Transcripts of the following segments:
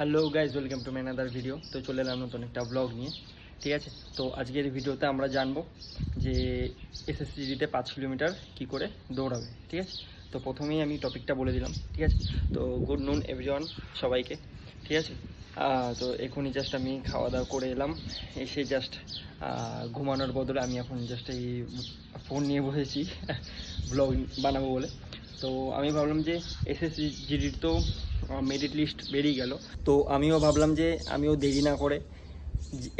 Hello guys welcome to another video তো চলে এলাম নতুন একটা ব্লগ নিয়ে, ঠিক আছে? তো আজকের ভিডিওতে আমরা জানব যে এসএসসিডিতে পাঁচ কিলোমিটার কি করে দৌড়াবে, ঠিক আছে? তো প্রথমেই আমি টপিকটা বলে দিলাম, ঠিক আছে? তো গুড নুন এভরিওয়ান সবাইকে, ঠিক আছে? তো এখনই জাস্ট আমি খাওয়া দাওয়া করে এলাম, এসে জাস্ট ঘুমানোর বদলে আমি এখন জাস্ট এই ফোন নিয়ে বসেছি ব্লগ বানাবো বলে। তো আমি ভাবলাম যে এসএসসি জিডির তো মেরিট লিস্ট বেরিয়ে গেল। তো আমিও ভাবলাম যে আমিও দেরি না করে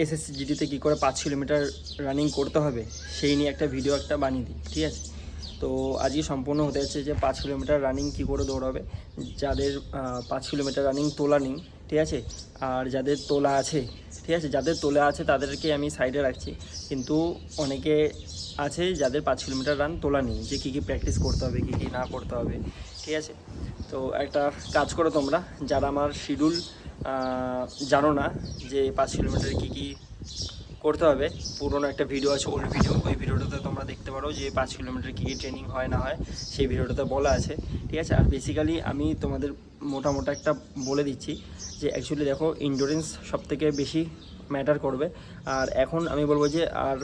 এসএসসি জিডিতে কী করে পাঁচ কিলোমিটার রানিং করতে হবে, সেই নিয়ে একটা ভিডিও একটা বানিয়ে দিই, ঠিক আছে? তো আজকে সম্পূর্ণ হতে যাচ্ছে যে পাঁচ কিলোমিটার রানিং কী করে দৌড়াবে, যাদের পাঁচ কিলোমিটার রানিং তোলা নেই, ঠিক আছে? আর যাদের তোলা আছে, ঠিক আছে? যাদের তোলা আছে তাদেরকে আমি সাইডে রাখছি। কিন্তু অনেকে আছে যাদের পাঁচ কিলোমিটার রান তোলা নেই, যে কী কী প্র্যাকটিস করতে হবে, কী কী না করতে হবে, ঠিক আছে? তো একটা কাজ করো তোমরা, যারা আমার শিডিউল জানো না যে পাঁচ কিলোমিটার কী কী করতে হবে, পুরোনো একটা ভিডিও আছে ওল্ড ভিডিও ওই ভিডিওটাতে তোমরা দেখতে পারো যে পাঁচ কিলোমিটার কী কী ট্রেনিং হয়, না হয়, সেই ভিডিওটাতে বলা আছে, ঠিক আছে? আর বেসিক্যালি আমি তোমাদের মোটামোটা একটা বলে দিচ্ছি যে অ্যাকচুয়ালি দেখো ইন্ডোরেন্স সব থেকে বেশি ম্যাটার করবে। আর এখন আমি বলব যে আর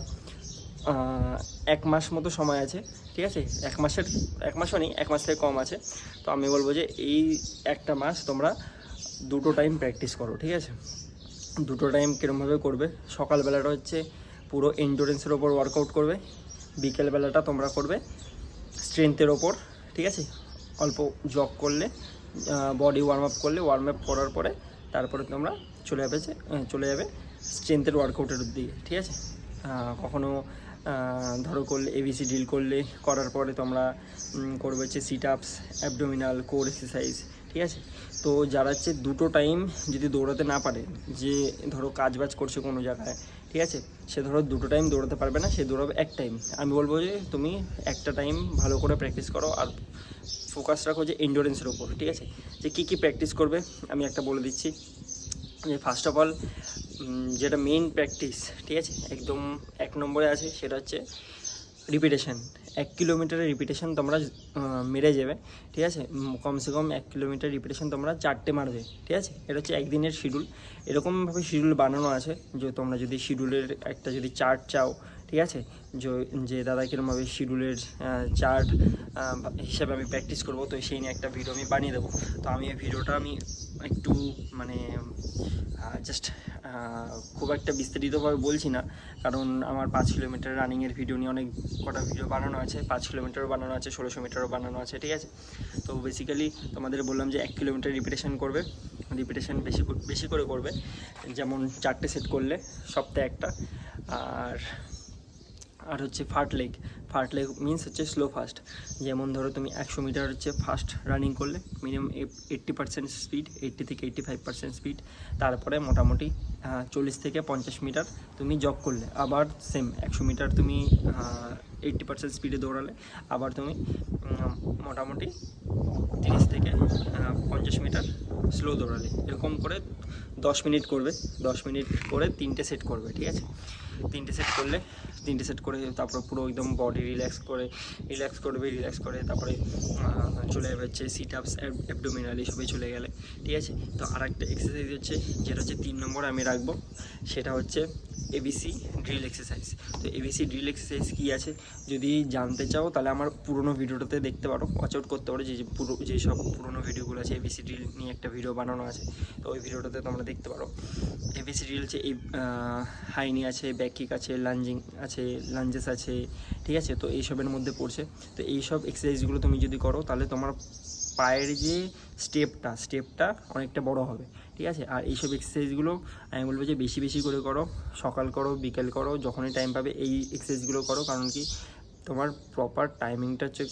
এক মাস মতো সময় আছে, ঠিক আছে? এক মাসের, এক মাসও নেই, এক মাস থেকে কম আছে। তো আমি বলব যে এই একটা মাস তোমরা দুটো টাইম প্র্যাকটিস করো, ঠিক আছে? দুটো টাইম কীরমভাবে করবে? সকালবেলাটা হচ্ছে পুরো এন্ডোরেন্সের ওপর ওয়ার্কআউট করবে। বিকেলবেলাটা তোমরা করবে স্ট্রেংথের ওপর, ঠিক আছে? অল্প জগ করলে বডি ওয়ার্ম আপ করলে ওয়ার্ম আপ করার পরে তারপরে তোমরা চলে যাবে চলে যাবে স্ট্রেংথের ওয়ার্কআউটের দিকে, ঠিক আছে? কখনো ধরো করলে এবিসি ডিল করলে, করার পরে তোমরা করবে হচ্ছে sit ups abdominal core exercise ঠিক আছে? তো যারা হচ্ছে দুটো টাইম যদি দৌড়াতে না পারে, যে ধরো কাজ বাজ করছে কোনো জায়গায়, ঠিক আছে? সে ধরো দুটো টাইম দৌড়াতে পারবে না, সে দৌড়াবে এক টাইম আমি বলব যে তুমি একটা টাইম ভালো করে প্র্যাকটিস করো আর ফোকাস রাখো যে এন্ডোরেন্সের ওপর ঠিক আছে? যে কী কী প্র্যাকটিস করবে, আমি একটা বলে দিচ্ছি। যে ফার্স্ট অফ অল যেটা মেইন প্র্যাকটিস ঠিক আছে? একদম এক নম্বরে আছে, সেটা হচ্ছে রিপিটেশন এক কিলোমিটারের রিপিটেশন তোমরা মেরে যাবে, ঠিক আছে? কমসে কম এক কিলোমিটার রিপিটেশন তোমরা চারটে মারবে, ঠিক আছে? এটা হচ্ছে একদিনের শিডিউল এরকমভাবে শিডিউল বানানো আছে, যে তোমরা যদি শিডিউলের একটা যদি চার্ট চাও ঠিক আছে? যে- দাদা কীরকমভাবে শিডিউলের চার্ট হিসাবে আমি প্র্যাকটিস করব, তো সেই নিয়ে একটা ভিডিও আমি বানিয়ে দেবো। তো আমি এই ভিডিওটা আমি একটু মানে জাস্ট খুব একটা বিস্তারিতভাবে বলছি না। কারণ আমার পাঁচ কিলোমিটার রানিংয়ের ভিডিও নিয়ে অনেক কটা ভিডিও বানানো আছে। পাঁচ কিলোমিটারও বানানো আছে, ষোলোশো মিটারও বানানো আছে, ঠিক আছে? তো বেসিক্যালি তোমাদের বললাম যে এক কিলোমিটার রিপিটেশন করবে। রিপিটেশন বেশি বেশি করে করবে। যেমন চারটে সেট করলে সপ্তাহে একটা। আর আর হচ্ছে fartlek fartlek means হচ্ছে স্লো ফাস্ট যেমন ধরো তুমি একশো মিটার হচ্ছে ফাস্ট রানিং করলে minimum eighty percent speed eighty থেকে এইট্টি ফাইভ পার্সেন্ট স্পিড তারপরে মোটামুটি চল্লিশ থেকে পঞ্চাশ মিটার তুমি জগ করলে। আবার সেম একশো মিটার তুমি এইট্টি পার্সেন্ট স্পিডে দৌড়ালে। আবার তুমি মোটামুটি তিরিশ থেকে পঞ্চাশ মিটার স্লো দৌড়ালে। এরকম করে দশ মিনিট করবে। দশ মিনিট করে তিনটে সেট করবে, ঠিক আছে? তিনটে সেট করলে, তিনটে সেট করে তারপর পুরো একদম বডি রিল্যাক্স করে রিল্যাক্স করবে রিল্যাক্স করে তারপরে চলে যাবে হচ্ছে সিট আপস অ্যাবডোমিনাল এইসবে চলে গেলে, ঠিক আছে? তো আর একটা এক্সারসাইজ হচ্ছে, যেটা হচ্ছে তিন নম্বর আমি রাখব, সেটা হচ্ছে এবিসি ড্রিল এক্সারসাইজ তো এবিসি ড্রিল এক্সারসাইজ কী আছে? যদি জানতে চাও তাহলে আমার পুরোনো ভিডিওটাতে দেখতে পারো ওয়াচ আউট করতে পারো, যে পুরো যেসব পুরোনো ভিডিওগুলো আছে এবিসি ড্রিল নিয়ে একটা ভিডিও বানানো আছে, তো ওই ভিডিওটাতে তোমরা দেখতে পারো। এবিসি ড্রিল হচ্ছে এই হাইনি আছে ব্যাক কিক আছে লাঞ্জিং আছে লাঞ্জেস আছে, ঠিক আছে? তো এইসবের মধ্যে পড়ছে। তো এইসব এক্সারসাইজগুলো তুমি যদি করো, তাহলে তোমার পায়ের যে স্টেপটা স্টেপটা অনেকটা বড় হবে, ঠিক আছে? আর এইসব এক্সারসাইজগুলো আমি বলব যে বেশি বেশি করে করো। সকাল করো, বিকেল করো, যখনই টাইম পাবে এই এক্সারসাইজগুলো করো, কারণ কি তোমার প্রপার টাইমিংটা হচ্ছে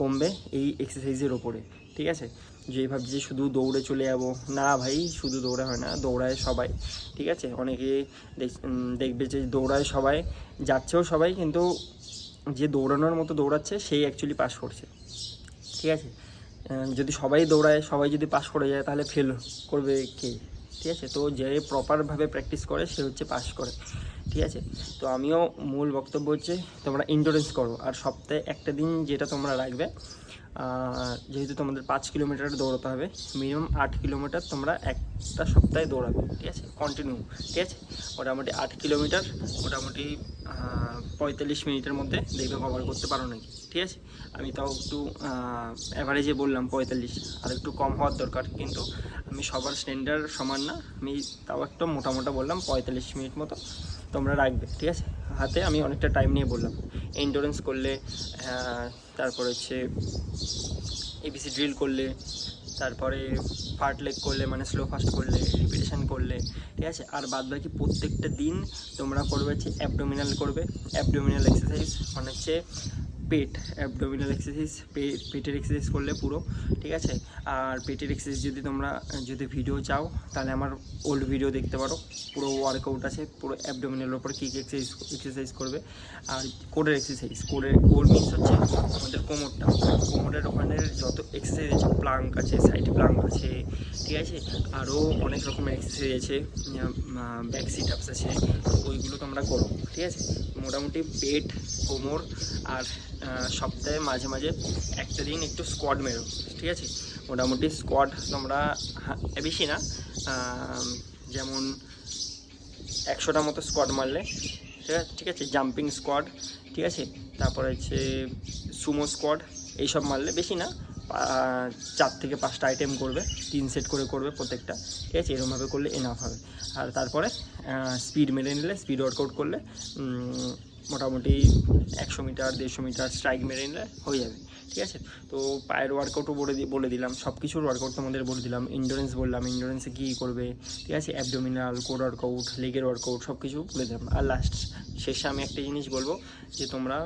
কমবে এই এক্সারসাইজের ওপরে, ঠিক আছে? যে ভাবছি যে শুধু দৌড়ে চলে যাব। না ভাই, শুধু দৌড়ে হয় না, দৌড়ায় সবাই, ঠিক আছে? অনেকে দেখ- দেখবে যে দৌড়ায় সবাই, যাচ্ছেও সবাই, কিন্তু যে দৌড়ানোর মতো দৌড়াচ্ছে, সেই অ্যাকচুয়ালি পাস করছে, ঠিক আছে? যদি সবাই দৌড়ায়, সবাই যদি পাস করে যায়, তাহলে ফেল করবে কে? ঠিক আছে? তো যে প্রপারভাবে প্র্যাকটিস করে, সে হচ্ছে পাস করে, ঠিক আছে? তো আমিও মূল বক্তব্য হচ্ছে, তোমরা ইন্ডোরেন্স করো। আর সপ্তাহে একটা দিন যেটা তোমরা রাখবে যেহেতু তোমাদের পাঁচ কিলোমিটার দৌড়াতে হবে মিনিমাম আট কিলোমিটার তোমরা একটা সপ্তাহে দৌড়াবে, ঠিক আছে? কন্টিনিউ ঠিক আছে? মোটামুটি আট কিলোমিটার, মোটামুটি পঁয়তাল্লিশ মিনিটের মধ্যে দেখবে কভার করতে পারো নাকি, ঠিক আছে? আমি তাও একটু অ্যাভারেজে বললাম পঁয়তাল্লিশ, আর একটু কম হওয়ার দরকার, কিন্তু আমি সবার স্ট্যান্ডার্ড সমান না, আমি তাও একটা মোটা মোটা বললাম পঁয়তাল্লিশ মিনিট মতো তোমরা রাখবে, ঠিক আছে? হাতে আমি অনেকটা টাইম নিয়ে বললাম। এন্ডোরেন্স করলে তারপর হচ্ছে এবিসি ড্রিল করলে, তারপরে ফার্ট লেগ করলে মানে স্লো ফাস্ট করলে রিপিটেশন করলে, ঠিক আছে? আর বাদ বাকি প্রত্যেকটা দিন তোমরা করবে হচ্ছে অ্যাবডোমিনাল করবে। অ্যাবডোমিনাল এক্সারসাইজ মানে হচ্ছে পেট অ্যাবডোমিনাল এক্সারসাইজ পেটের এক্সারসাইজ করলে পুরো, ঠিক আছে? আর পেটের এক্সারসাইজ যদি তোমরা, যদি ভিডিও চাও, তাহলে আমার ওল্ড ভিডিও দেখতে পারো। পুরো ওয়ার্কআউট আছে, পুরো অ্যাবডোমিনালের ওপর কী কী এক্সারসাইজ এক্সারসাইজ করবে। আর কোডের এক্সারসাইজ কোডের কোড মিনস হচ্ছে আমাদের কোমরটা। কোমরের ওখানে যত এক্সারসাইজ আছে প্লাঙ্ক আছে সাইড প্লাঙ্ক আছে, ঠিক আছে? আরও অনেক রকমের এক্সারসাইজ আছে ব্যাক সিট আপস আছে ওইগুলো তোমরা করো, ঠিক আছে? মোটামুটি পেট কোমর আর সপ্তাহে মাঝে মাঝে একটা দিন একটু স্কোয়াড মেরো, ঠিক আছে? মোটামুটি স্কোয়াড তোমরা বেশি না যেমন একশোটা মতো স্কোয়াড মারলে, ঠিক আছে ঠিক আছে জাম্পিং স্কোয়াড ঠিক আছে? তারপরে হচ্ছে সুমো স্কোয়াড এইসব মারলে বেশি না চার থেকে পাঁচটা আইটেম করবে, তিন সেট করে করবে প্রত্যেকটা, ঠিক আছে? এরকমভাবে করলে এনাফ হবে। আর তারপরে স্পিড মেরে নিলে স্পিড ওয়ার্কআউট করলে মোটামুটি একশো মিটার, দেড়শো মিটার স্ট্রাইক মেরে নিলে হয়ে যাবে, ঠিক আছে? তো পায়ের ওয়ার্কআউটও বলে বলে দিলাম সব কিছুর ওয়ার্কআউট তোমাদের বলে দিলাম ইন্ডোরেন্স বললাম ইন্ডোরেন্সে কী করবে, ঠিক আছে? অ্যাবডোমিনাল কোড ওয়ার্কআউট লেগের ওয়ার্কআউট সব কিছু বলে দিলাম। আর লাস্ট শেষে আমি একটা জিনিস বলব, যে তোমরা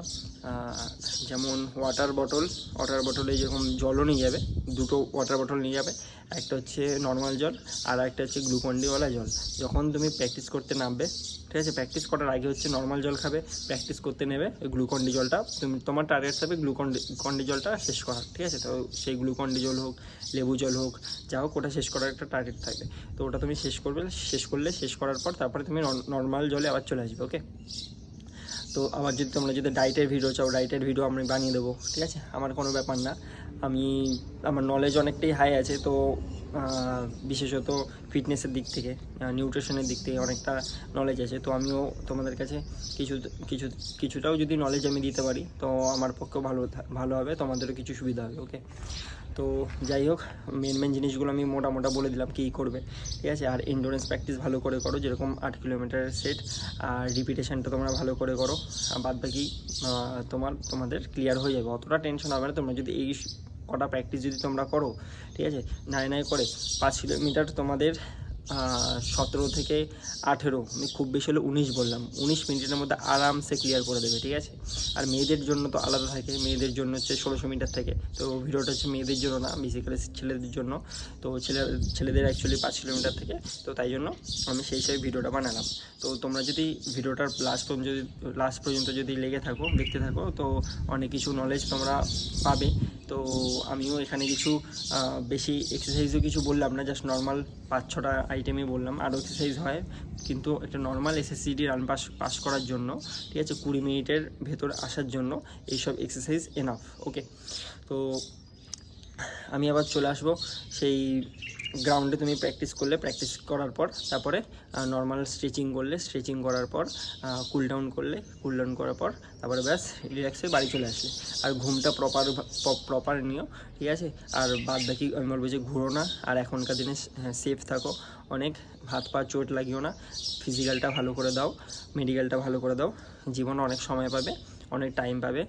যেমন ওয়াটার বটল ওয়াটার বটলে যেরকম জলও নিয়ে যাবে, দুটো ওয়াটার বটল নিয়ে যাবে, একটা হচ্ছে নর্মাল জল, আর একটা হচ্ছে গ্লুকন্ডিওয়ালা জল। যখন তুমি প্র্যাকটিস করতে নামবে ঠিক আছে? প্র্যাকটিস করার আগে হচ্ছে নর্মাল জল খাবে প্র্যাকটিস করতে নেবে, ওই গ্লুকন্ডি জলটা। তুমি তোমার টার্গেট থাকবে গ্লুকন্ডি কন্ডি জলটা শেষ করার, ঠিক আছে? তো সেই গ্লুকন্ডি জল হোক, লেবু জল হোক, যা হোক, ওটা শেষ করার একটা টার্গেট থাকবে। তো ওটা তুমি শেষ করবে, শেষ করলে, শেষ করার পর তারপরে তুমি নর্মাল জলে আবার চলে আসবে ওকে তো আবার যদি তোমরা যদি ডায়েটের ভিডিও চাও ডায়েটের ভিডিও আমি বানিয়ে দেবো, ঠিক আছে? আমার কোনো ব্যাপার না। আমি, আমার নলেজ অনেকটাই হাই আছে, তো বিশেষত ফিটনেসের দিক থেকে নিউট্রিশনের দিক থেকে অনেকটা নলেজ আছে। তো আমিও তোমাদের কাছে কিছু কিছু, কিছুটাও যদি নলেজ আমি দিতে পারি, তো আমার পক্ষেও ভালো ভালো হবে, তোমাদেরও কিছু সুবিধা হবে ওকে তো যাই হোক মেন মেন জিনিসগুলো আমি মোটা মোটা বলে দিলাম কী করবে, ঠিক আছে? আর এন্ডোরেন্স প্র্যাকটিস ভালো করে করো, যেরকম আট কিলোমিটারের সেট আর রিপিটেশনটা তোমরা ভালো করে করো বাদ বাকি তোমার, তোমাদের ক্লিয়ার হয়ে যাবে। অতটা টেনশন হবে না, তোমরা যদি এই কটা প্র্যাকটিস যদি তোমরা করো, ঠিক আছে? নাই নাই করে পাঁচ কিলোমিটার তোমাদের সতেরো থেকে আঠেরো আমি খুব বেশি হলে উনিশ বললাম। উনিশ মিনিটের মধ্যে আরামসে ক্লিয়ার করে দেবে, ঠিক আছে? আর মেয়েদের জন্য তো আলাদা থাকে, মেয়েদের জন্য হচ্ছে ষোলোশো মিটার থেকে। তো ভিডিওটা হচ্ছে মেয়েদের জন্য না বেসিক্যালি ছেলেদের জন্য। তো ছেলে, ছেলেদের অ্যাকচুয়ালি পাঁচ কিলোমিটার থেকে, তো তাই জন্য আমি সেই হিসাবে ভিডিওটা বানালাম। তো তোমরা যদি ভিডিওটার লাস্ট পর্যন্ত যদি লাস্ট পর্যন্ত যদি লেগে থাকো, দেখতে থাকো, তো অনেক কিছু নলেজ তোমরা পাবে। তো আমিও এখানে কিছু বেশি এক্সারসাইজও কিছু বললাম না জাস্ট নর্মাল পাঁচ ছটা আইটেমই বললাম। আরও এক্সারসাইজ হয়, কিন্তু একটা নর্মাল এসএসসিডি রান পাস পাস করার জন্য, ঠিক আছে? কুড়ি মিনিটের ভেতর আসার জন্য এইসব এক্সারসাইজ এনাফ ওকে তো আমি আবার চলে আসব। সেই গ্রাউন্ডে তুমি প্র্যাকটিস করলে প্র্যাকটিস করার পর, তারপরে নর্মাল স্ট্রেচিং করলে স্ট্রেচিং করার পর কুল ডাউন করলে কুল ডাউন করার পর, তারপরে ব্যাস রিল্যাক্সে বাড়ি চলে আসলে। আর ঘুমটা প্রপার প্রপার নিও, ঠিক আছে? আর বাদ বাকি আমি বলব যে ঘুরো না। আর এখনকার দিনে সেফ থাকো। অনেক হাত পা চোট লাগিও না। ফিজিক্যালটা ভালো করে দাও মেডিকেলটা ভালো করে দাও। জীবনে অনেক সময় পাবে, অনেক টাইম পাবে।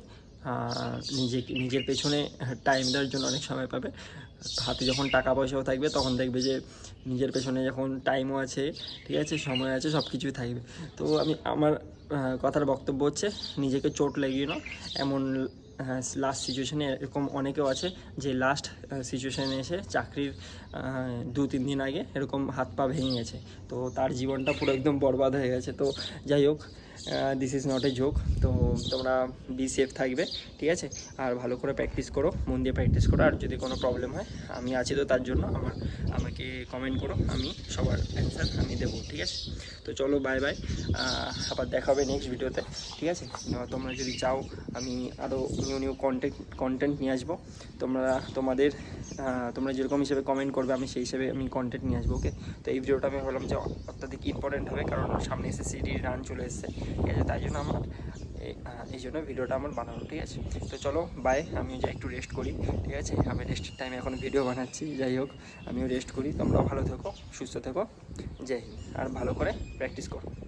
আহ, নিজে নিজের পেছনে টাইম দেওয়ার জন্য অনেক সময় পাবে। হাতে যখন টাকা পয়সাও থাকবে তখন দেখবে যে নিজের পেছনে যখন টাইমও আছে ঠিক আছে সময় আছে সব কিছুই থাকবে। তো আমি আমার কথার বক্তব্য হচ্ছে নিজেকে চোট লাগিয়ে নাও। এমন লাস্ট সিচুয়েশানে এরকম অনেকেও আছে যে লাস্ট সিচুয়েশানে এসে চাকরির দু তিন দিন আগে এরকম হাত পা ভেঙে গেছে। তো তার জীবনটা পুরো একদম বরবাদ হয়ে গেছে। তো যাই হোক this is not a joke তো তোমরা বি সেফ থাকবে, ঠিক আছে? আর ভালো করে প্র্যাকটিস করো, মন দিয়ে প্র্যাকটিস করো, আর যদি কোনো প্রবলেম হয়, আমি আছি তো তার জন্য, আমার, আমাকে কমেন্ট করো, আমি সবার অ্যান্সার আমি দেবো, ঠিক আছে? তো চলো বাই বাই আবার দেখা হবে নেক্সট ভিডিওতে ঠিক আছে? তোমরা যদি চাও, আমি আরও নিউ নিউ কন্টেন্ট কন্টেন্ট নিয়ে আসব, তোমরা, তোমাদের তোমরা যেরকম হিসেবে কমেন্ট করবে, আমি সেই হিসেবে আমি কন্টেন্ট নিয়ে আসব ওকে তো এই ভিডিওটা আমি ভাবলাম যে অত্যাধিক ইম্পর্টেন্ট হবে, কারণ সামনে এসে সিডি রান চলে এসেছে। ঠিক আছে তাই জন্য আমার, এই- জন্য ভিডিওটা আমার বানানো, ঠিক আছে? তো চলো বাই আমিও যাই একটু রেস্ট করি, ঠিক আছে? আমি রেস্টের টাইমে এখন ভিডিও বানাচ্ছি, যাই হোক, আমিও রেস্ট করি, তোমরাও ভালো থেকো, সুস্থ থেকো যাই আর ভালো করে প্র্যাকটিস করো।